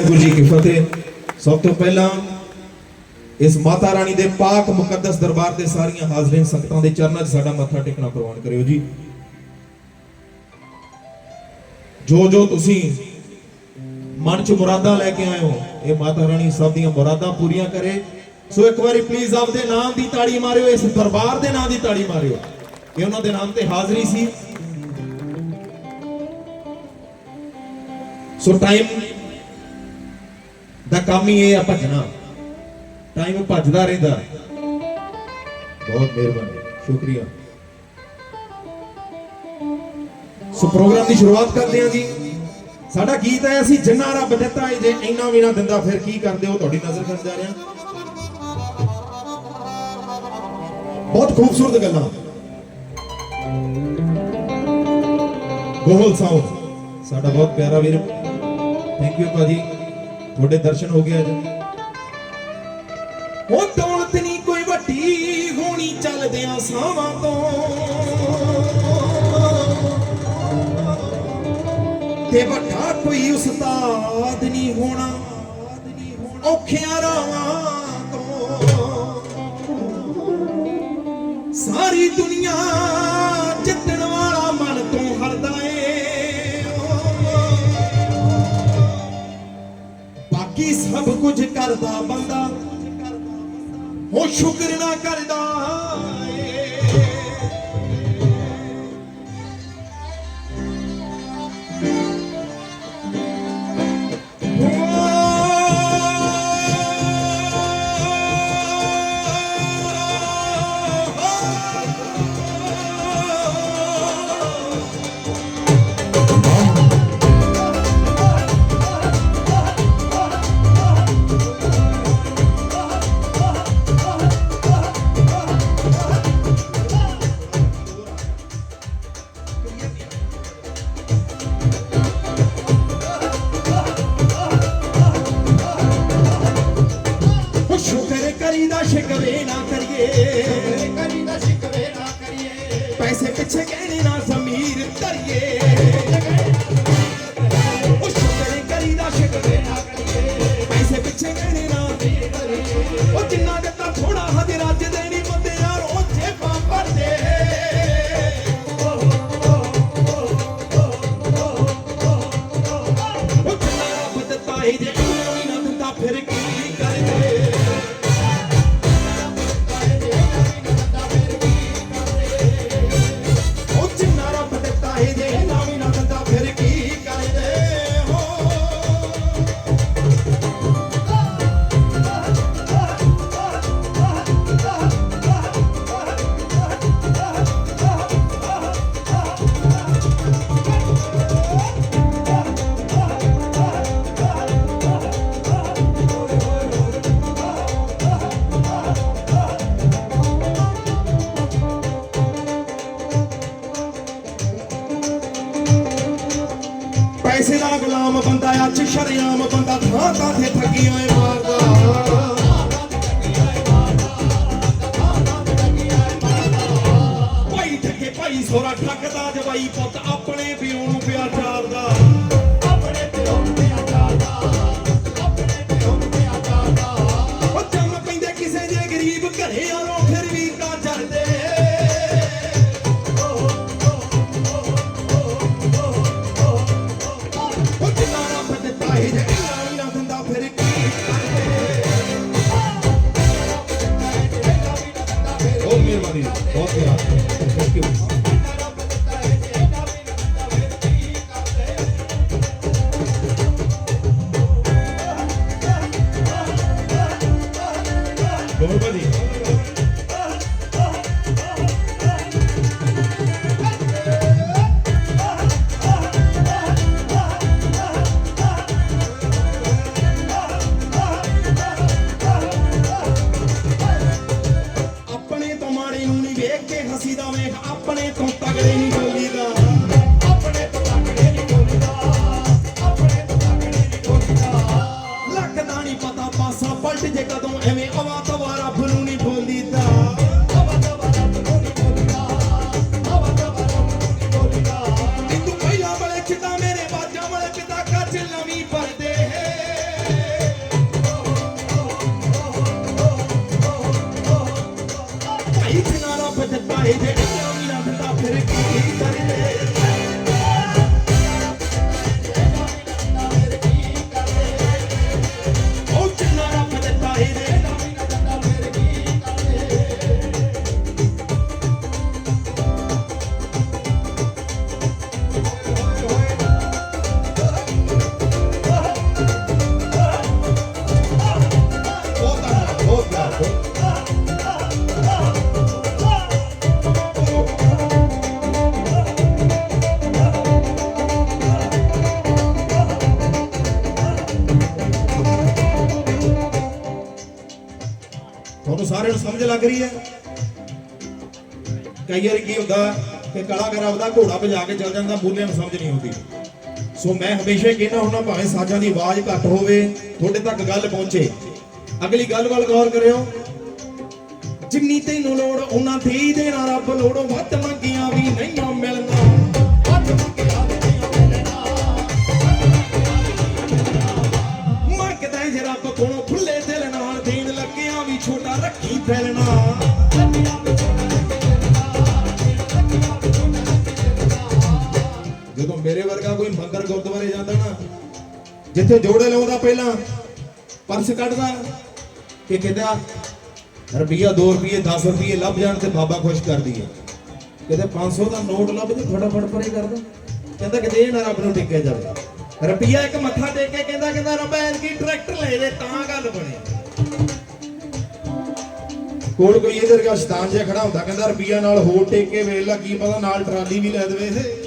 ਵਾਹਿਗੁਰੂ ਜੀ ਕੀ ਫਤਿਹ। ਸਭ ਤੋਂ ਪਹਿਲਾਂ ਇਸ ਮਾਤਾ ਰਾਣੀ ਦੇ ਪਾਕ ਮੁਕੱਦਸ ਦਰਬਾਰ ਤੇ ਸਾਰੀਆਂ ਹਾਜ਼ਰੀਨ ਸੰਗਤਾਂ ਦੇ ਚਰਨਾਂ 'ਚ ਸਾਡਾ ਮੱਥਾ ਟੇਕਣਾ ਪ੍ਰਵਾਨ ਕਰਿਓ ਜੀ। ਜੋ ਜੋ ਤੁਸੀਂ ਮਨ 'ਚ ਮੁਰਾਦਾਂ ਲੈ ਕੇ ਆਏ ਹੋ, ਇਹ ਮਾਤਾ ਰਾਣੀ ਸਭ ਦੀਆਂ ਮੁਰਾਦਾਂ ਪੂਰੀਆਂ ਕਰੇ। ਸੋ ਇੱਕ ਵਾਰੀ ਪਲੀਜ਼ ਆਪਦੇ ਨਾਮ ਦੀ ਤਾੜੀ ਮਾਰਿਓ, ਇਸ ਦਰਬਾਰ ਦੇ ਨਾਮ ਦੀ ਤਾੜੀ ਮਾਰਿਓ। ਇਹ ਉਹਨਾਂ ਦੇ ਨਾਮ ਤੇ ਹਾਜ਼ਰੀ ਸੀ। ਸੋ ਟਾਈਮ ਦਾ ਕੰਮ ਹੀ ਇਹ ਆ ਭੱਜਣਾ। ਟਾਈਮ ਭੱਜਦਾ ਰਹਿੰਦਾ। ਬਹੁਤ ਮਿਹਰਬਾਨੀ, ਸ਼ੁਕਰੀਆ। ਸੋ ਪ੍ਰੋਗਰਾਮ ਦੀ ਸ਼ੁਰੂਆਤ ਕਰਦੇ ਹਾਂ ਜੀ। ਸਾਡਾ ਗੀਤ ਹੈ ਅਸੀਂ ਜਿੰਨਾ ਰੱਬ ਦਿੱਤਾ ਹੈ, ਜੇ ਇੰਨਾ ਵੀ ਨਾ ਦਿੰਦਾ, ਫਿਰ ਕੀ ਕਰਦੇ ਹੋ? ਤੁਹਾਡੀ ਨਜ਼ਰ ਕਰਨ ਜਾ ਰਿਹਾ। ਬਹੁਤ ਖੂਬਸੂਰਤ ਗੱਲਾਂ। ਗੋਹਲ ਸਾਊਂਡ ਸਾਡਾ ਬਹੁਤ ਪਿਆਰਾ ਵੀਰ। ਥੈਂਕ ਯੂ ਭਾਜੀ। ਤੁਹਾਡੇ ਦਰਸ਼ਨ ਹੋ ਗਏ ਅੱਜ? ਉਹ ਦੌਲਤ ਨਹੀਂ ਕੋਈ ਵੱਡੀ ਹੋਣੀ ਚੱਲਦਿਆਂ ਸਾਵਾਂ ਤੋਂ। ਤੇ ਵੱਡਾ ਕੋਈ ਉਸਤਾਦ ਨਹੀਂ ਹੋਣਾ, ਔਖਿਆਂ ਰਾਵਾਂ ਤੋਂ। ਸਾਰੀ ਦੁਨੀਆ ਸਭ ਕੁਝ ਕਰਦਾ ਬੰਦਾ। ਉਹ ਸ਼ੁਕਰ ਨਾ ਕਰਦਾ। ਬੰਦਾ ਠੱਗੀਆਂ ਏ ਮਾਰਦਾ ਸਾਰਿਆਂ ਲੱਗ ਰਹੀ ਹੈ। ਕਈ ਵਾਰੀ ਕੀ ਹੁੰਦਾ ਕਿ ਕਲਾਕਾਰ ਆਪਦਾ ਘੋੜਾ ਭਜਾ ਕੇ ਚੱਲ ਜਾਂਦਾ, ਬੋਲਿਆਂ ਨੂੰ ਸਮਝ ਨਹੀਂ ਆਉਂਦੀ। ਸੋ ਮੈਂ ਹਮੇਸ਼ਾ ਹੀ ਕਹਿੰਦਾ ਹੁੰਦਾ, ਭਾਵੇਂ ਸਾਜ਼ਾਂ ਦੀ ਆਵਾਜ਼ ਘੱਟ ਹੋਵੇ, ਤੁਹਾਡੇ ਤੱਕ ਗੱਲ ਪਹੁੰਚੇ। ਅਗਲੀ ਗੱਲ ਵੱਲ ਗੌਰ ਕਰਿਓ। ਜਿੰਨੀ ਤੈਨੂੰ ਲੋੜ, ਉਹਨਾਂ ਦੇ ਹੀ ਦੇਣਾ ਰੱਬ ਲੋੜੋਂ ਵੱਧ ਮੰਗੀਆਂ ਵਰਗਾ ਗੁਰਦੁਆਰੇ ਜਾਂਦਾ ਨਾ, ਜਿੱਥੇ ਜੋੜੇ ਲਾਉਂਦਾ ਪਹਿਲਾਂ, ਪਰਸ ਕੱਢਦਾ ਕਿ ਕਹਿੰਦਾ, ਰੁਪਈਆ 2 ਰੁਪਏ 10 ਰੁਪਏ ਲੱਭ ਜਾਣ ਤੇ ਬਾਬਾ ਖੁਸ਼ ਕਰਦੀ ਹੈ। ਕਿਤੇ 500 ਦਾ ਨੋਟ ਲੱਭ ਤੇ ਫਟਾਫਟ ਪਰੇ ਕਰਦਾ ਕਹਿੰਦਾ, ਕਿਤੇ ਇਹ ਨਾ ਰੱਬ ਨੂੰ ਟਿਕਿਆ ਜਾਵੇ। ਰੁਪਈਆ ਇੱਕ ਮੱਥਾ ਟੇਕ ਕੇ ਕਹਿੰਦਾ ਕਹਿੰਦਾ, ਰੱਬਾ ਐਨਕੀ ਟਰੈਕਟਰ ਲੈ ਦੇ, ਤਾਂ ਗੱਲ ਬਣੇ। ਕੋਲ ਕੋਈ ਇਹਦੇ ਵਰਗਾ ਸ਼ੈਤਾਨ ਜਿਹਾ ਖੜਾ ਹੁੰਦਾ, ਕਹਿੰਦਾ, ਰੁਪਈਆ ਨਾਲ ਹੋਰ ਟੇਕ ਕੇ ਵੇਖ ਲਾ, ਕੀ ਪਤਾ ਨਾਲ ਟਰਾਲੀ ਵੀ ਲੈ ਦੇਵੇ ਇਹ।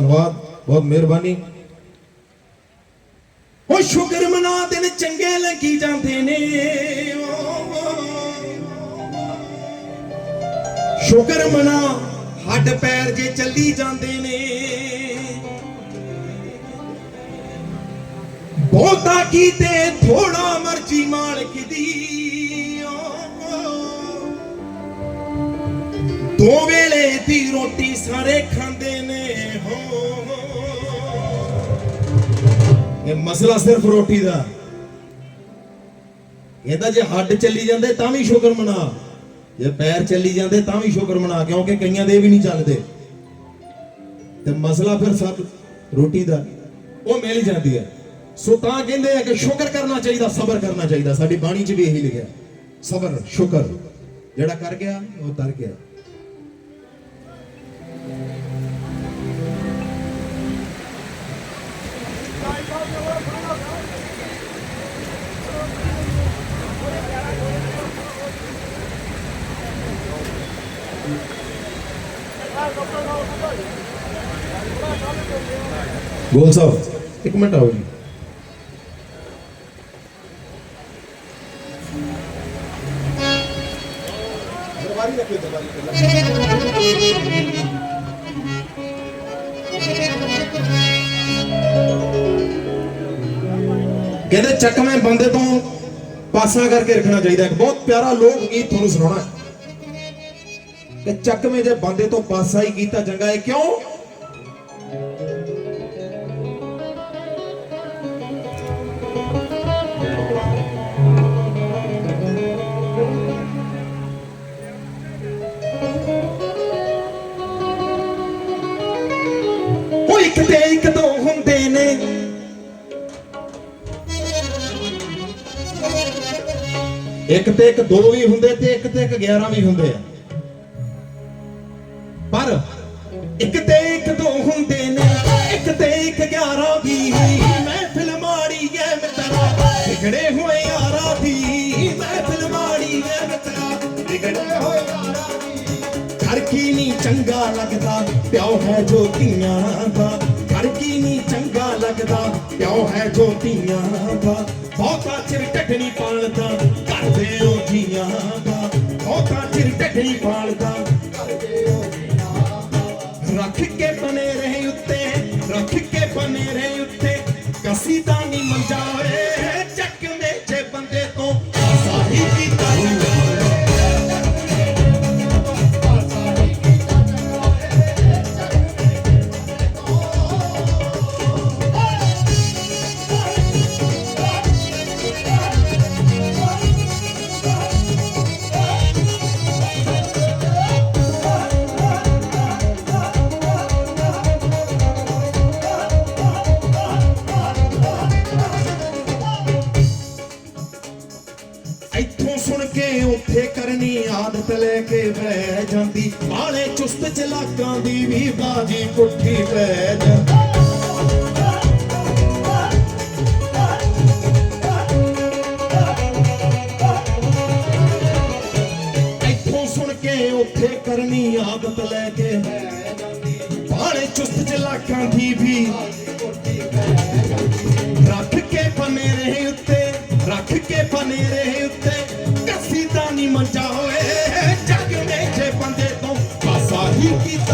ਧੰਨਵਾਦ, ਬਹੁਤ ਮਿਹਰਬਾਨੀ। ਉਹ ਸ਼ੁਕਰ ਮਨਾ ਦਿਨ ਚੰਗੇ ਲੱਗੀ ਜਾਂਦੇ ਨੇ। ਸ਼ੁਕਰ ਮਨਾ ਹੱਡ ਪੈਰ ਜੇ ਚੱਲੀ ਜਾਂਦੇ ਨੇ। ਬਹੁਤਾ ਕੀਤੇ ਥੋੜਾ ਮਰਜ਼ੀ ਮਾਲਕ ਦੀ। ਦੋ ਵੇਲੇ ਦੀ ਰੋਟੀ ਸਾਰੇ ਖਾਂਦੇ ਨੇ। ਇਹ ਮਸਲਾ ਸਿਰਫ ਰੋਟੀ ਦਾ। ਇਹਦਾ ਜੇ ਹੱਡ ਚੱਲੀ ਜਾਂਦੇ ਤਾਂ ਵੀ ਸ਼ੁਕਰ ਮਨਾ। ਜੇ ਪੈਰ ਚੱਲੀ ਜਾਂਦੇ ਤਾਂ ਵੀ ਸ਼ੁਕਰ ਮਨਾ, ਕਿਉਂਕਿ ਕਈਆਂ ਦੇ ਵੀ ਨਹੀਂ ਚੱਲਦੇ। ਤੇ ਮਸਲਾ ਫਿਰ ਸਭ ਰੋਟੀ ਦਾ, ਉਹ ਮਿਲ ਜਾਂਦੀ ਹੈ। ਸੋ ਤਾਂ ਕਹਿੰਦੇ ਆ ਕਿ ਸ਼ੁਕਰ ਕਰਨਾ ਚਾਹੀਦਾ, ਸਬਰ ਕਰਨਾ ਚਾਹੀਦਾ। ਸਾਡੀ ਬਾਣੀ 'ਚ ਵੀ ਇਹੀ ਲਿਖਿਆ, ਸਬਰ, ਸ਼ੁਕਰ। ਜਿਹੜਾ ਕਰ ਗਿਆ, ਉਹ ਤਰ ਗਿਆ। ਗੋਲ ਸਾਹਿਬ, ਇੱਕ ਮਿੰਟ ਆਓ ਜੀ। ਕਹਿੰਦੇ ਚੱਕਵੇਂ ਬੰਦੇ ਤੋਂ ਪਾਸਾ ਕਰਕੇ ਰੱਖਣਾ ਚਾਹੀਦਾ ਹੈ। ਬਹੁਤ ਪਿਆਰਾ ਲੋਕ ਗੀਤ ਤੁਹਾਨੂੰ ਸੁਣਾਉਣਾ ਹੈ। ਕਿ ਚੱਕਵੇਂ ਜੇ ਬੰਦੇ ਤੋਂ ਪਾਸਾ ਹੀ ਕੀਤਾ ਚੰਗਾ ਹੈ ਕਿਉਂ? ਉਹ ਇੱਕ ਤੇ ਇੱਕ ਦੋ ਹੁੰਦੇ ਨੇ। ਇੱਕ ਤੇ ਇੱਕ ਦੋ ਵੀ ਹੁੰਦੇ ਤੇ ਇੱਕ ਤੇ ਇੱਕ 11 ਵੀ ਹੁੰਦੇ ਆ। ਹੈ ਜੋ ਧੀਆਂ ਦਾ। ਘਰ ਕੀ ਨਹੀਂ ਚੰਗਾ ਲੱਗਦਾ, ਪਿਓ ਹੈ ਜੋ ਧੀਆਂ ਦਾ। ਬਹੁਤਾ ਚਿਰ ਟੱਟਣੀ ਪਾਲਦਾ ਘਰ ਦੇ ਉਹ ਧੀਆਂ ਦਾ। ਬਹੁਤਾ ਚਿਰ ਟੱਟਣੀ ਪਾਲਦਾ ਰੱਖ ਕੇ ਬਨੇ ਰਹੇ ਉੱਤੇ, ਰੱਖ ਕੇ ਬਨੇ ਰਹੇ ਉੱਤੇ। ਕਸੀ ਤਾਂ ਨਹੀਂ ਮੰਜਾ ਓਏ, ਚੱਕ ਮੇਚੇ ਬੰਦੇ ਤੋਂ। ਸਾਹੀ ਕੀਤਾ ਲੈ ਜਾਂਦੀ। ਬਾਲੇ ਚੁਸਤ ਚਲਾਕਾਂ ਦੀ ਵੀ ਬਾਜੀ ਪੁੱਠੀ ਪੈ ਜਾਂਦੀ। ਇੱਥੋਂ ਸੁਣ ਕੇ ਉੱਥੇ ਕਰਨੀ ਆਦਤ ਲੈ ਕੇ ਬਹਿ ਬਾਲੇ ਚੁਸਤ ਚਲਾਕਾਂ ਦੀ ਵੀ ਰੱਖ ਕੇ ਬਨੇ ਰਹੇ ਉੱਤੇ, ਰੱਖ ਕੇ ਬਨੇ ਰਹੇ ਉੱਤੇ। ਕੱਸੀ ਤਾਂ ਨਹੀਂ ਮੰਜਾ ਪਾਸਾ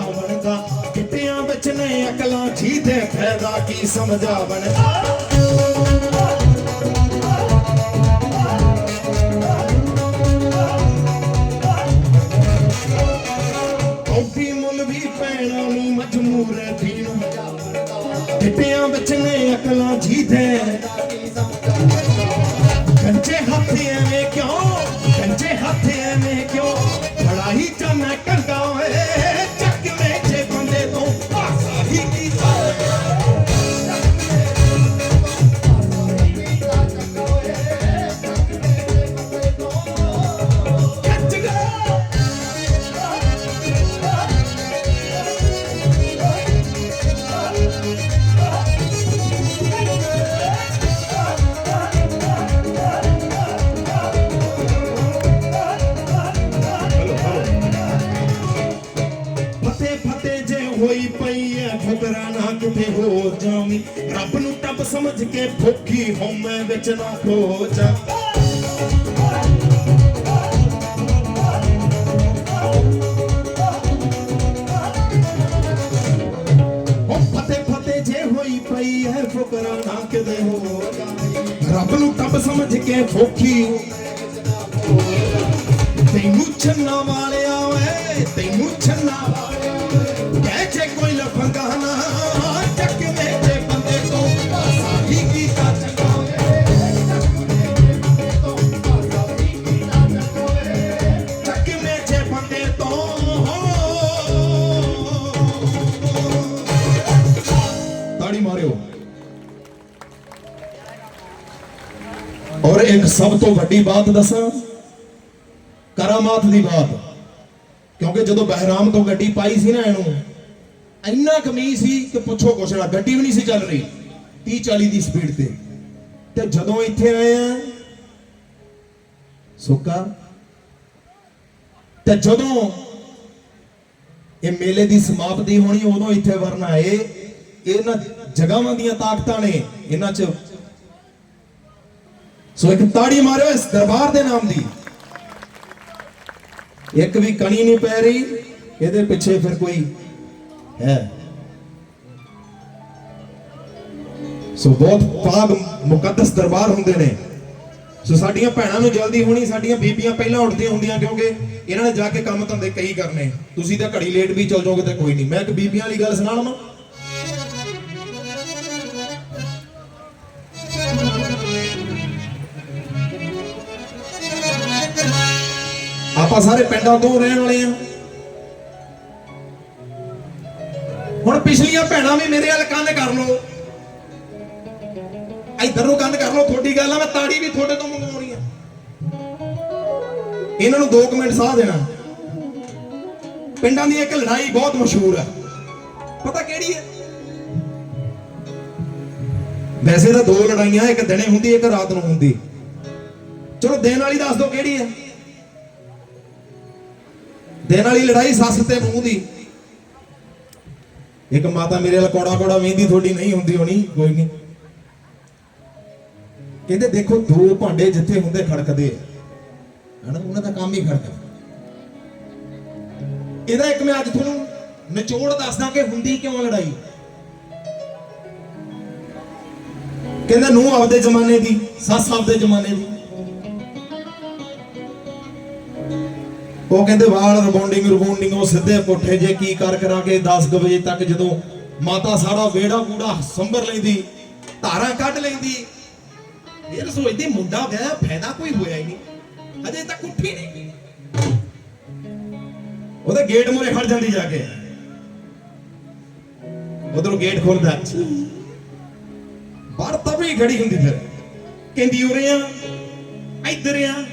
ਬੀਨ ਦਾ ਕਿੱਤਿਆਂ ਵਿੱਚ ਨੇ ਅਕਲਾਂ ਜੀਦੇ ਫਾਇਦਾ ਕੀ ਸਮਝਾਵਣ? ਕੌਡੀ ਹੋਈ ਪਈ ਐ ਫੁਕਰਾ ਨਾ ਕਿਤੇ ਹੋ ਜਾਵੀਂ। ਰੱਬ ਨੂੰ ਟੱਬ ਸਮਝ ਕੇ ਫੋਕੀ ਹਉਮੈ ਵਿੱਚ ਨਾ ਖੋ ਜਾ ਜੇ ਹੋਈ ਪਈ ਹੈ ਫੁਕਰਾ ਨਾ ਕਿਤੇ ਹੋ ਜਾਵੀਂ। ਰੱਬ ਨੂੰ ਟੱਬ ਸਮਝ ਕੇ ਫੋਕੀ ਤੈਨੂੰ ਛੰਨਾ ਵਾਲਿਆ ਓਏ, ਤੈਨੂੰ ਔਰ ਇੱਕ ਸਭ ਤੋਂ ਵੱਡੀ ਬਾਤ ਦੱਸਾਂ, ਕਰਾਮਾਤ ਦੀ ਬਾਤ। ਕਿਉਂਕਿ ਜਦੋਂ ਬਹਿਰਾਮ ਤੋਂ ਗੱਡੀ ਪਾਈ ਸੀ ਨਾ ਇਹਨੂੰ, ਇੰਨਾ ਕਮੀ ਸੀ ਕਿ ਪੁੱਛੋ ਕੁਛ ਨਾ, ਗੱਡੀ ਵੀ ਨਹੀਂ ਸੀ ਚੱਲ ਰਹੀ 30 40 ਦੀ ਸਪੀਡ ਤੇ। ਤੇ ਜਦੋਂ ਇੱਥੇ ਆਏ ਆ, ਸੁੱਕਾ, ਤੇ ਜਦੋਂ ਇਹ ਮੇਲੇ ਦੀ ਸਮਾਪਤੀ ਹੋਣੀ, ਉਦੋਂ ਇੱਥੇ ਵਰਨ ਆਏ, ਇਹਨਾਂ ਜਗ੍ਹਾਵਾਂ ਦੀਆਂ ਤਾਕਤਾਂ ਨੇ, ਇਹਨਾਂ 'ਚ ਸੋ ਇੱਕ ਤਾੜੀ ਮਾਰਿਓ ਇਸ ਦਰਬਾਰ ਦੇ ਨਾਮ ਦੀ। ਇੱਕ ਵੀ ਕਣੀ ਨਹੀਂ ਪੈ ਰਹੀ, ਇਹਦੇ ਪਿੱਛੇ ਫਿਰ ਕੋਈ ਹੈ। ਸੋ ਬਹੁਤ ਪਾਗ ਮੁਕੱਦਸ ਦਰਬਾਰ ਹੁੰਦੇ ਨੇ। ਸੋ ਸਾਡੀਆਂ ਭੈਣਾਂ ਨੂੰ ਜਲਦੀ ਹੋਣੀ, ਸਾਡੀਆਂ ਬੀਬੀਆਂ ਪਹਿਲਾਂ ਉੱਠਦੀਆਂ ਹੁੰਦੀਆਂ ਕਿਉਂਕਿ ਇਹਨਾਂ ਨੇ ਜਾ ਕੇ ਕੰਮ ਧੰਦੇ ਕਈ ਕਰਨੇ। ਤੁਸੀਂ ਤਾਂ ਘੜੀ ਲੇਟ ਵੀ ਚਲ ਜਾਓਗੇ ਤਾਂ ਕੋਈ ਨਹੀਂ। ਮੈਂ ਇੱਕ ਬੀਬੀਆਂ ਵਾਲੀ ਗੱਲ ਸੁਣਾ ਲਵਾਂ। ਆਪਾਂ ਸਾਰੇ ਪਿੰਡਾਂ ਤੋਂ ਰਹਿਣ ਵਾਲੇ ਆ। ਹੁਣ ਪਿਛਲੀਆਂ ਭੈਣਾਂ ਵੀ ਮੇਰੇ ਵੱਲ ਕੰਨ ਕਰ ਲਓ। ਇਧਰ ਨੂੰ ਕੰਨ ਕਰ ਲਓ, ਤੁਹਾਡੀ ਗੱਲ ਆ, ਮੈਂ ਤਾੜੀ ਵੀ ਤੁਹਾਡੇ ਤੋਂ ਮੰਗਵਾਉਣੀ ਆ। ਇਹਨਾਂ ਨੂੰ 2 ਮਿੰਟ ਸਾਹ ਦੇਣਾ। ਪਿੰਡਾਂ ਦੀ ਇੱਕ ਲੜਾਈ ਬਹੁਤ ਮਸ਼ਹੂਰ ਹੈ ਪਤਾ ਕਿਹੜੀ ਹੈ ਵੈਸੇ ਤਾਂ ਦੋ ਲੜਾਈਆਂ ਇੱਕ ਦਿਨੇ ਹੁੰਦੀ, ਇੱਕ ਰਾਤ ਨੂੰ ਹੁੰਦੀ। ਚਲੋ, ਦਿਨ ਵਾਲੀ ਦੱਸ ਦਿਓ ਕਿਹੜੀ ਹੈ ਦਿਨ ਵਾਲੀ ਲੜਾਈ ਸੱਸ ਤੇ ਮੂੰਹ ਦੀ। ਇੱਕ ਮਾਤਾ ਮੇਰੇ ਨਾਲ ਕੋੜਾ ਕੋੜਾ ਵੇਂਦੀ ਤੁਹਾਡੀ ਨਹੀਂ ਹੁੰਦੀ ਹੋਣੀ, ਕੋਈ ਨਹੀਂ। ਕਹਿੰਦੇ ਦੇਖੋ ਦੋ ਭਾਂਡੇ ਜਿੱਥੇ ਹੁੰਦੇ ਖੜਕਦੇ ਆ। ਹਨਾ, ਉਹਨਾਂ ਦਾ ਕੰਮ ਹੀ ਖੜਕਦਾ। ਇਹਦਾ ਇੱਕ ਮੈਂ ਅੱਜ ਤੁਹਾਨੂੰ ਨਿਚੋੜ ਦੱਸਦਾ ਕਿ ਹੁੰਦੀ ਕਿਉਂ ਲੜਾਈ? ਕਹਿੰਦਾ ਨੂੰ ਆਪਦੇ ਜ਼ਮਾਨੇ ਦੀ, ਸੱਸ ਆਪਦੇ ਜ਼ਮਾਨੇ ਦੀ। ਉਹ ਕਹਿੰਦੇ ਵਾਲ ਰਿਬੌਂਡਿੰਗ ਰਿਬੌਂਡਿੰਗ ਉਹ ਸਿੱਧੇ ਪੁੱਠੇ ਜੇ ਕੀ ਕਰ ਕਰਾ ਕੇ 10 ਵਜੇ ਤੱਕ ਜਦੋਂ ਮਾਤਾ ਸਾਰਾ ਵੇੜਾ ਕੂੜਾ ਸੰਭਰ ਲੈਂਦੀ, ਧਾਰਾਂ ਕੱਢ ਲੈਂਦੀ ਇਹ ਸੋਚਦੀ ਮੁੰਡਾ ਵਿਆਹ ਫਾਇਦਾ ਕੋਈ ਹੋਇਆ ਹੀ ਨਹੀਂ। ਅਜੇ ਤੱਕ ਉੱਠੀ ਨਹੀਂ। ਉਹਦੇ ਗੇਟ ਮੂਰੇ ਖੜ ਜਾਂਦੀ ਜਾ ਕੇ। ਉਧਰੋਂ ਗੇਟ ਖੋਲਦਾ। ਬਾਹਰ ਤਾਂ ਵੀ ਖੜੀ ਹੁੰਦੀ ਫਿਰ। ਕਹਿੰਦੀ ਉਰੇ ਆ, ਇੱਧਰ ਆ।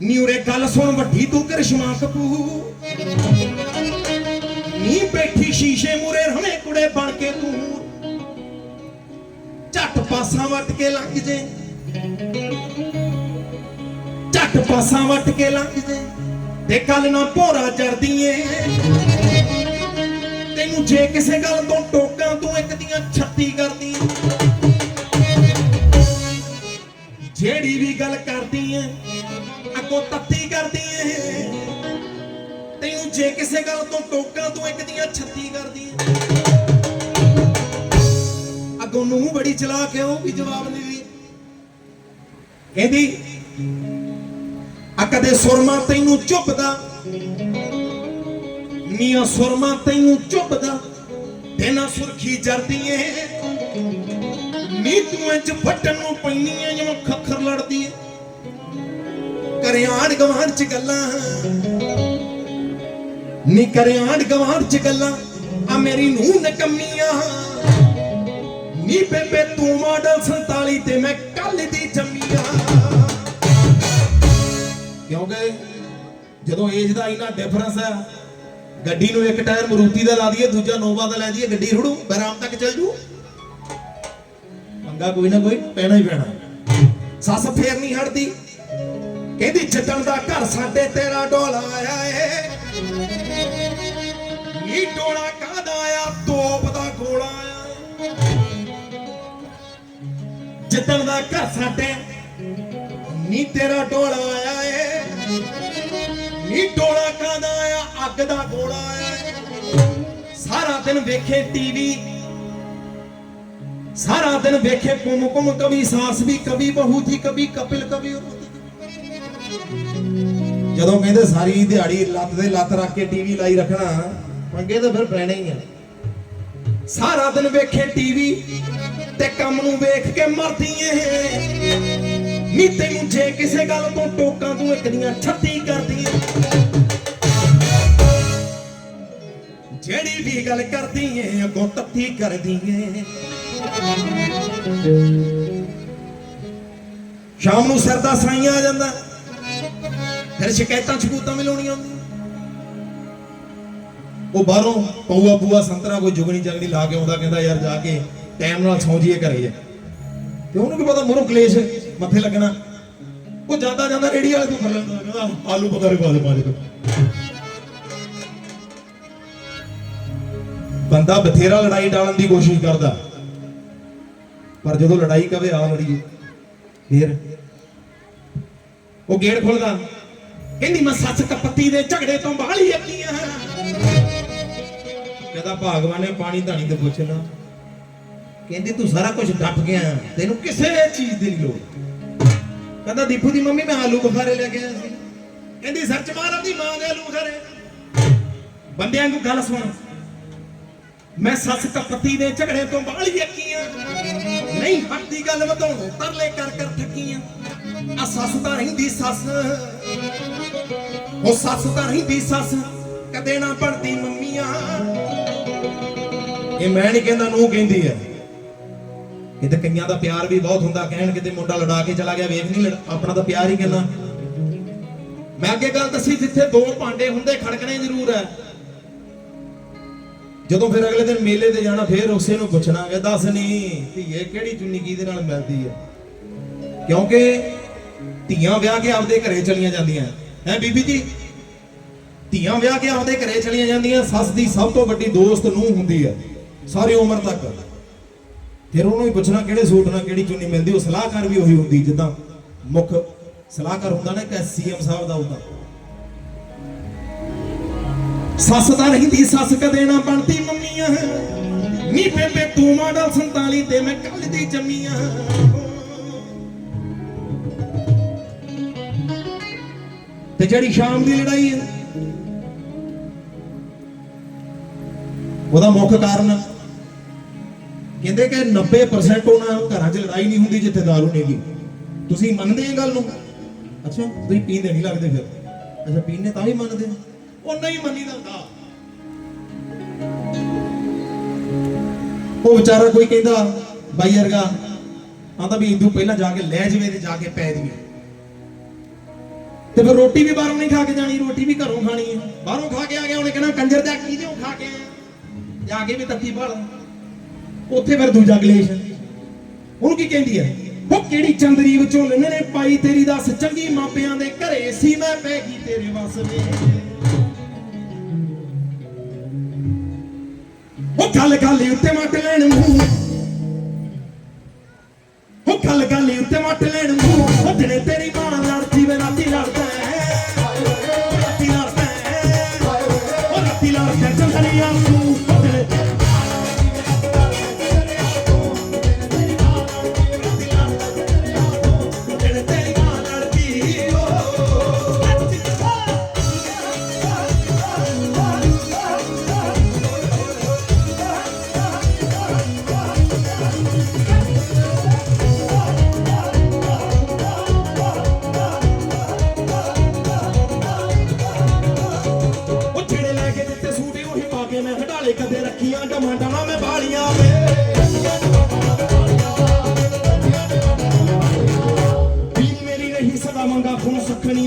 ਨੀ ਉਰੇ ਗੱਲ ਸੁਣ ਵੱਡੀ, ਤੂੰ ਕਰਿਸ਼ਮਾ ਕਪੂਰ ਨੀ ਬੈਠੀ ਸ਼ੀਸ਼ੇ ਮੂਰੇ ਰਵੇਂ ਕੁੜੇ ਬਣ ਕੇ ਤੂੰ। ਝੱਟ ਪਾਸਾਂ ਵੱਟ ਕੇ ਲੰਘ ਜੇ। ਝੱਟ ਪਾਸਾਂ ਵੱਟ ਕੇ ਲੰਘ ਜੇ। ਤੇ ਕੱਲ ਨਾ ਭੋਰਾ ਚੜਦੀ ਏ ਤੈਨੂੰ ਜੇ ਕਿਸੇ ਗੱਲ ਤੋਂ ਟੋਕਾਂ, ਤੂੰ ਇੱਕ ਦੀਆਂ 36 ਕਰਦੀ ਜਿਹੜੀ ਵੀ ਗੱਲ ਕਰਦੀ ਏ ਅੱਗੋਂ ਤੱਤੀ ਕਰਦੀ ਏ। ਤੈਨੂੰ ਜੇ ਕਿਸੇ ਗੱਲ ਤੋਂ ਟੋਕਾਂ, ਤੂੰ ਇੱਕ ਦੀਆਂ 36 ਕਰਦੀ ਏ। ਅੱਗੋਂ ਨੂੰ ਬੜੀ ਚਲਾ ਕੇ ਉਹ ਵੀ ਜਵਾਬ ਨਹੀਂ ਦਿੰਦੀ ਕਹਿੰਦੀ, ਆ ਕਦੇ ਸੁਰਮਾ ਤੈਨੂੰ ਚੁੱਪਦਾ ਮੀਆਂ ਸੁਰਮਾ ਤੈਨੂੰ ਚੁੱਪਦਾ ਤੇ ਸੁਰਖੀ ਜਰਦੀ ਏ। ਨੀ ਤੂੰ ਇੰਜ ਫੱਟਣ ਨੂੰ ਪੈਣੀ ਏ ਜਿਵੇਂ ਖੱਖਰ ਲੜਦੀ ਏ। ਕਰੇ ਆੜ ਗਵਾਂਢ ਚ ਗੱਲਾਂ। ਨੀ ਕਰੇ ਆੜ ਗਵਾਂਢ ਚ ਗੱਲਾਂ, ਆ ਮੇਰੀ ਨੂੰਹ ਨਕਮੀਆਂ। ਨੀ ਬੇਬੇ ਤੂੰ ਮਾਡਲ 47 ਤੇ ਮੈਂ ਕੱਲ ਦੀ ਜੰਮੀਆਂ। ਕਿਉਂਕਿ ਜਦੋਂ ਏਜ ਦਾ ਇਨਾ ਡਿਫਰੈਂਸ ਹੈ, ਗੱਡੀ ਨੂੰ ਇੱਕ ਟਾਇਰ ਮਰੂਤੀ ਦਾ ਲਾ ਦਈਏ, ਦੂਜਾ ਨੋਵਾ ਦਾ ਲੈ ਦਈਏ ਗੱਡੀ ਰੁੜੂ, ਬਰਾਮ ਤੱਕ ਚੱਲ ਜੂ। ਪੰਗਾ ਕੋਈ ਨਾ ਕੋਈ ਪੈਣਾ ਹੀ ਪੈਣਾ। ਸੱਸ ਫੇਰ ਨਹੀਂ ਹਟਦੀ। ਕਹਿੰਦੀ, ਜਿੱਦਣ ਦਾ ਘਰ ਸਾਡੇ ਤੇਰਾ ਡੋਲਾ ਆਇਆ ਏ, ਨੀ ਡੋਲਾ ਕਾਹਦਾ ਆਇਆ? ਤੋਪ ਦਾ ਗੋਲਾ ਆਇਆ ਜਿੱਦਣ ਦਾ ਘਰ ਸਾਡੇ, ਨੀ ਤੇਰਾ ਡੋਲਾ ਆਇਆ ਏ, ਨੀ ਡੋਲਾ ਕਾਹਦਾ ਆਇਆ? ਅੱਗ ਦਾ ਗੋਲਾ ਆਇਆ ਸਾਰਾ ਦਿਨ ਵੇਖੇ ਟੀਵੀ, ਸਾਰਾ ਦਿਨ ਵੇਖੇ ਕੁਮ ਕੁਮ ਕਵੀ ਸਾਸ ਵੀ, ਕਵੀ ਬਹੂ ਥੀ ਕਵੀ ਕਪਿਲ, ਕਵੀ ਜਦੋਂ ਕਹਿੰਦੇ ਸਾਰੀ ਦਿਹਾੜੀ ਲੱਤ ਦੇ ਲੱਤ ਰੱਖ ਕੇ ਟੀਵੀ ਲਾਈ ਰੱਖਣਾ, ਪੰਗੇ ਤਾਂ ਫਿਰ ਪੈਣੇ ਹੀ ਆ। ਸਾਰਾ ਦਿਨ ਵੇਖੇ ਟੀਵੀ ਤੇ ਕੰਮ ਨੂੰ ਵੇਖ ਕੇ ਮਰਦੀ ਏ। ਨੀ ਤੈਨੂੰ ਜੇ ਕਿਸੇ ਗੱਲ ਤੋਂ ਟੋਕਾਂ ਤੂੰ ਇੱਕ ਦੀਆਂ 36 ਕਰਦੀ ਏ। ਜਿਹੜੀ ਵੀ ਗੱਲ ਕਰਦੀ ਏ, ਅੱਗੋਂ ਤੱਤੀ ਕਰਦੀ ਏ। ਸ਼ਾਮ ਨੂੰ ਸਿਰ ਦਾ ਸਾਈਆਂ ਆ ਜਾਂਦਾ। ਫਿਰ ਸ਼ਿਕਾਇਤਾਂ ਸ਼ਕੂਤਾਂ ਮਿਲਾਉਣੀਆਂ ਹੁੰਦੀਆਂ। ਉਹ ਬਾਹਰੋਂ ਪਊਆ ਪੂਆ ਸੰਤਰਾ ਕੋਈ ਜੁਗਣੀ ਜਗਣੀ ਲਾ ਕੇ ਆਉਂਦਾ, ਕਹਿੰਦਾ ਯਾਰ ਜਾ ਕੇ ਟਾਈਮ ਨਾਲ ਸੌਂ ਜੀਏ ਘਰੇ। ਤੇ ਉਹਨੂੰ ਕੀ ਪਤਾ ਮੋਰੋਂ ਕਲੇਸ਼ ਮੱਥੇ ਲੱਗਣਾ। ਉਹ ਜਾਂਦਾ ਜਾਂਦਾ ਰੇੜੀ ਵਾਲੇ ਤੋਂ ਫੜ ਲੈਂਦਾ, ਕਹਿੰਦਾ ਆਲੂ ਬਖਾਰੇ ਪਾ ਦੇ ਮਾਰੇ ਤੋਂ ਬੰਦਾ ਬਥੇਰਾ ਲੜਾਈ ਡਾਲਣ ਦੀ ਕੋਸ਼ਿਸ਼ ਕਰਦਾ। ਪਰ ਜਦੋਂ ਲੜਾਈ ਕਵੇ, ਆ ਲੜੀਏ ਫੇਰ ਉਹ ਗੇਟ ਖੁੱਲਦਾ। ਕਹਿੰਦੀ ਮੈਂ ਸੱਸ ਕਪੱਤੀ ਦੇ ਝਗੜੇ ਤੋਂ ਬਾਹਲੀ ਅੱਕੀਆਂ ਕਹਿੰਦਾ ਭਗਵਾਨ ਨੇ ਪਾਣੀ ਧਾਣੀ ਤੇ ਪੁੱਛਣਾ ਕਹਿੰਦੀ, ਤੂੰ ਸਾਰਾ ਕੁਝ ਡੱਪ ਗਿਆ ਤੈਨੂੰ ਕਿਸੇ ਚੀਜ਼ ਦੀ ਨਹੀਂ ਲੋੜ। ਕਹਿੰਦਾ, ਦੀਪੂ ਦੀ ਮੰਮੀ, ਮੈਂ ਆਲੂ ਬੁਖਾਰੇ ਲੈ ਕੇ ਆਇਆ ਸੀ। ਕਹਿੰਦੀ ਸੱਚ ਮਾਰ ਆਪਦੀ ਮਾਂ ਦੇ ਆਲੂ ਬੁਖਾਰੇ ਬੰਦਿਆਂ ਨੂੰ ਗੱਲ ਸੁਣ। ਮੈਂ ਸੱਸ ਕਪੱਤੀ ਦੇ ਝਗੜੇ ਤੋਂ ਬਾਹਲੀ ਅੱਕੀਆਂ ਨਹੀਂ ਹੱਟਦੀ ਗੱਲ ਵਧਾਉਣੋਂ, ਤਰਲੇ ਕਰ ਕਰ ਥੱਕੀਆਂ ਆ। ਸੱਸ ਤਾਂ ਰਹਿੰਦੀ, ਸੱਸ। ਉਹ ਸੱਸ ਤਾਂ ਰਹਿੰਦੀ ਸੱਸ, ਕਦੇ ਨਾ ਬਣਦੀ ਮੰਮੀਆਂ। ਇਹ ਮੈਂ ਨਹੀਂ ਕਹਿੰਦਾ ਨੂੰ ਕਹਿੰਦੀ ਹੈ। ਇਹ ਤਾਂ ਕਈਆਂ ਦਾ ਪਿਆਰ ਵੀ ਬਹੁਤ ਹੁੰਦਾ, ਕਹਿਣ ਕਿਤੇ ਮੁੰਡਾ ਲੜਾ ਕੇ ਚਲਾ ਗਿਆ, ਵੇਖ ਨਹੀਂ ਆਪਣਾ ਤਾਂ ਪਿਆਰ ਹੀ ਕਹਿੰਦਾ ਮੈਂ ਅੱਗੇ ਗੱਲ ਦੱਸੀ, ਜਿੱਥੇ ਦੋ ਭਾਂਡੇ ਹੁੰਦੇ, ਖੜਕਣੇ ਜ਼ਰੂਰ ਹੈ। ਜਦੋਂ ਫਿਰ ਅਗਲੇ ਦਿਨ ਮੇਲੇ ਤੇ ਜਾਣਾ, ਫਿਰ ਉਸੇ ਨੂੰ ਪੁੱਛਣਾ ਕਿ, ਦੱਸ ਨਹੀਂ ਧੀਏ, ਕਿਹੜੀ ਚੁੰਨੀ ਕਿਹਦੇ ਨਾਲ ਮਿਲਦੀ ਹੈ? ਕਿਉਂਕਿ ਧੀਆਂ ਵਿਆਹ ਕੇ ਆਪਦੇ ਘਰੇ ਚਲੀਆਂ ਜਾਂਦੀਆਂ। ਹੈ ਬੀਬੀ ਜੀ? ਧੀਆਂ ਵਿਆਹ ਕੇ ਆਪਦੇ ਘਰੇ ਚਲੀਆਂ ਜਾਂਦੀਆਂ, ਸੱਸ ਦੀ ਸਭ ਤੋਂ ਵੱਡੀ ਦੋਸਤ ਨੂੰ ਹੁੰਦੀ ਹੈ ਸਾਰੀ ਉਮਰ ਤੱਕ। ਫਿਰ ਉਹਨੂੰ ਹੀ ਪੁੱਛਣਾ ਕਿਹੜੇ ਸੂਟ ਨਾਲ ਕਿਹੜੀ ਚੁੰਨੀ ਮਿਲਦੀ, ਉਹ ਸਲਾਹਕਾਰ ਵੀ ਉਹੀ ਹੁੰਦੀ, ਜਿੱਦਾਂ ਮੁੱਖ ਸਲਾਹਕਾਰ ਹੁੰਦਾ ਨਾ ਕਿ ਸੀਐਮ ਸਾਹਿਬ ਦਾ ਹੁੰਦਾ। ਸੱਸ ਤਾਂ ਰਹਿੰਦੀ, ਸੱਸ ਕਦੇ ਨਾ ਬਣਦੀ ਮੰਮੀਆਂ। ਨੀ ਬੇਬੇ ਤੂੰ ਮਾਡਲ 47 ਤੇ ਮੈਂ ਕੱਲ ਦੀ ਜੰਮੀਆਂ ਤੇ ਜਿਹੜੀ ਸ਼ਾਮ ਦੀ ਲੜਾਈ ਹੈ, ਉਹਦਾ ਮੁੱਖ ਕਾਰਨ ਕਹਿੰਦੇ ਕਿ 90% ਉਹਨਾਂ ਘਰਾਂ 'ਚ ਲੜਾਈ ਨਹੀਂ ਹੁੰਦੀ ਜਿੱਥੇ ਦਾਰੂ ਨਹੀਂ ਗੀ ਤੁਸੀਂ ਮੰਨਦੇ ਇਹ ਗੱਲ ਨੂੰ? ਅੱਛਾ, ਤੁਸੀਂ ਪੀਂਦੇ ਨਹੀਂ ਲੱਗਦੇ ਫਿਰ। ਅੱਛਾ ਪੀਂਦੇ ਤਾਂ ਵੀ ਮੰਨਦੇ ਉਹ ਨਹੀਂ ਮੰਨੀਦਾ ਹੁੰਦਾ। ਉਹ ਵਿਚਾਰਾ ਕੋਈ ਕਹਿੰਦਾ, ਬਾਈ ਵਰਗਾ ਆਂਦਾ ਵੀ ਇਦੋਂ ਪਹਿਲਾਂ ਜਾ ਕੇ ਲੈ ਜਵੇ ਤੇ ਜਾ ਕੇ ਪੈ ਜਵੇ। ਤੇ ਫਿਰ ਰੋਟੀ ਵੀ ਬਾਹਰੋਂ ਨਹੀਂ ਖਾ ਕੇ ਜਾਣੀ, ਰੋਟੀ ਵੀ ਘਰੋਂ ਖਾਣੀ ਹੈ ਬਾਹਰੋਂ ਖਾ ਕੇ ਆ ਗਿਆ, ਉਹਨੇ ਕਹਿਣਾ, ਕੰਜਰ ਦਾ ਕੀ ਦਿਓ ਖਾ ਕੇ ਆਇਆ? ਜਾ ਕੇ ਵੀ ਤੱਤੀ ਭਾਲ। ਉੱਥੇ ਫਿਰ ਦੂਜਾ ਕਲੇਸ਼। ਉਹਨੂੰ ਕੀ ਕਹਿੰਦੀ ਹੈ ਉਹ ਕਿਹੜੀ ਚੰਦਰੀ ਵਿੱਚੋਂ ਲੈਣੇ ਨੇ ਪਾਈ ਤੇਰੀ ਦੱਸ? ਚੰਗੀ ਮਾਪਿਆਂ ਦੇ ਘਰੇ ਸੀ ਮੈਂ ਪੈ ਗਈ ਤੇਰੇ ਵਸ ਵੇ ਉਹ ਗੱਲ ਗੱਲ ਉੱਤੇ ਮੱਟ ਲੈਣ ਮੂੰਹ। ਉਹ ਗੱਲ ਗੱਲ ਉੱਤੇ ਮੱਟ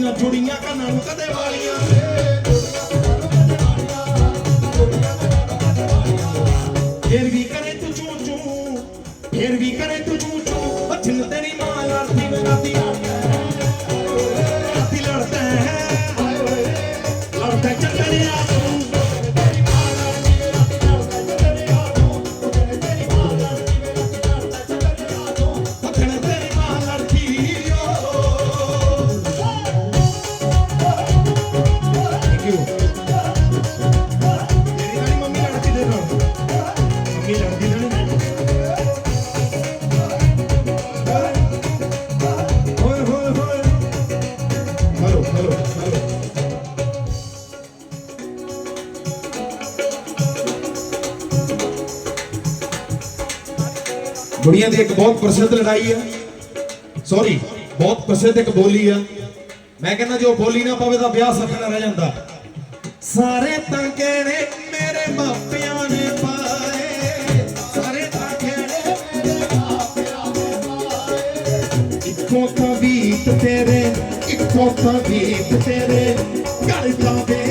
ਖੂਨ ਸੁਖਣੀ ਨਾ ਨੂੰ ਕਦੇ ਵਾਲੀਆਂ। ਦੁਨੀਆ ਦੀ ਇੱਕ ਬਹੁਤ ਪ੍ਰਸਿੱਧ ਲੜਾਈ ਹੈ ਸੌਰੀ ਬਹੁਤ ਪ੍ਰਸਿੱਧ ਇੱਕ ਬੋਲੀ ਆ। ਮੈਂ ਕਹਿੰਦਾ ਜੋ ਬੋਲੀ ਨਾ ਪਵੇ ਤਾਂ ਵਿਆਹ ਸਫਲ ਰਹਿ ਜਾਂਦਾ। ਸਾਰੇ ਤਾਂ ਕਹਿਣੇ ਮੇਰੇ ਮਾਪਿਆਂ ਨੇ ਪਾਏ। ਸਾਰੇ ਤਾਂ ਕਹਿਣੇ ਮੇਰੇ ਮਾਪਿਆਂ ਨੇ ਪਾਏ। ਇੱਕੋ ਤਾਂ ਵੀਤ ਤੇਰੇ, ਇੱਕੋ ਤਾਂ ਵੀਤ ਤੇਰੇ। ਘਰ ਦਾ ਵੇ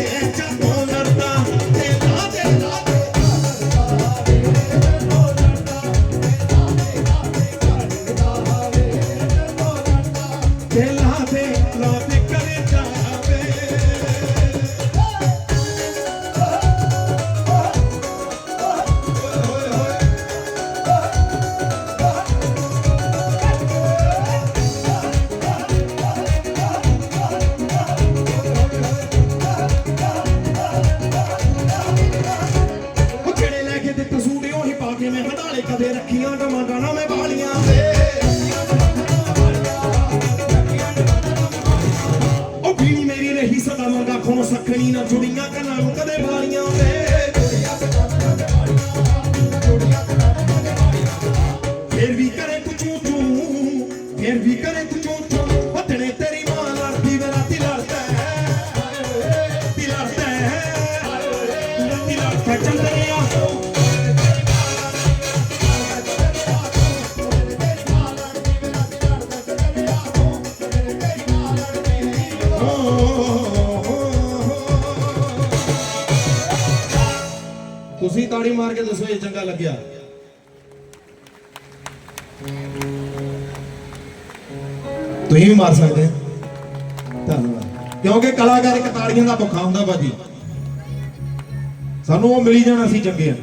ਤੁਸੀਂ ਤਾੜੀ ਮਾਰ ਕੇ ਦੱਸੋ ਇਹ ਚੰਗਾ ਲੱਗਿਆ। ਤੁਸੀਂ ਵੀ ਮਾਰ ਸਕਦੇ ਧੰਨਵਾਦ। ਕਿਉਂਕਿ ਕਲਾਕਾਰ ਇੱਕ ਤਾੜੀਆਂ ਦਾ ਭੁੱਖਾ ਹੁੰਦਾ ਬਾਜੀ ਸਾਨੂੰ ਉਹ ਮਿਲੀ ਜਾਣਾ ਅਸੀਂ ਚੰਗੇ ਆ।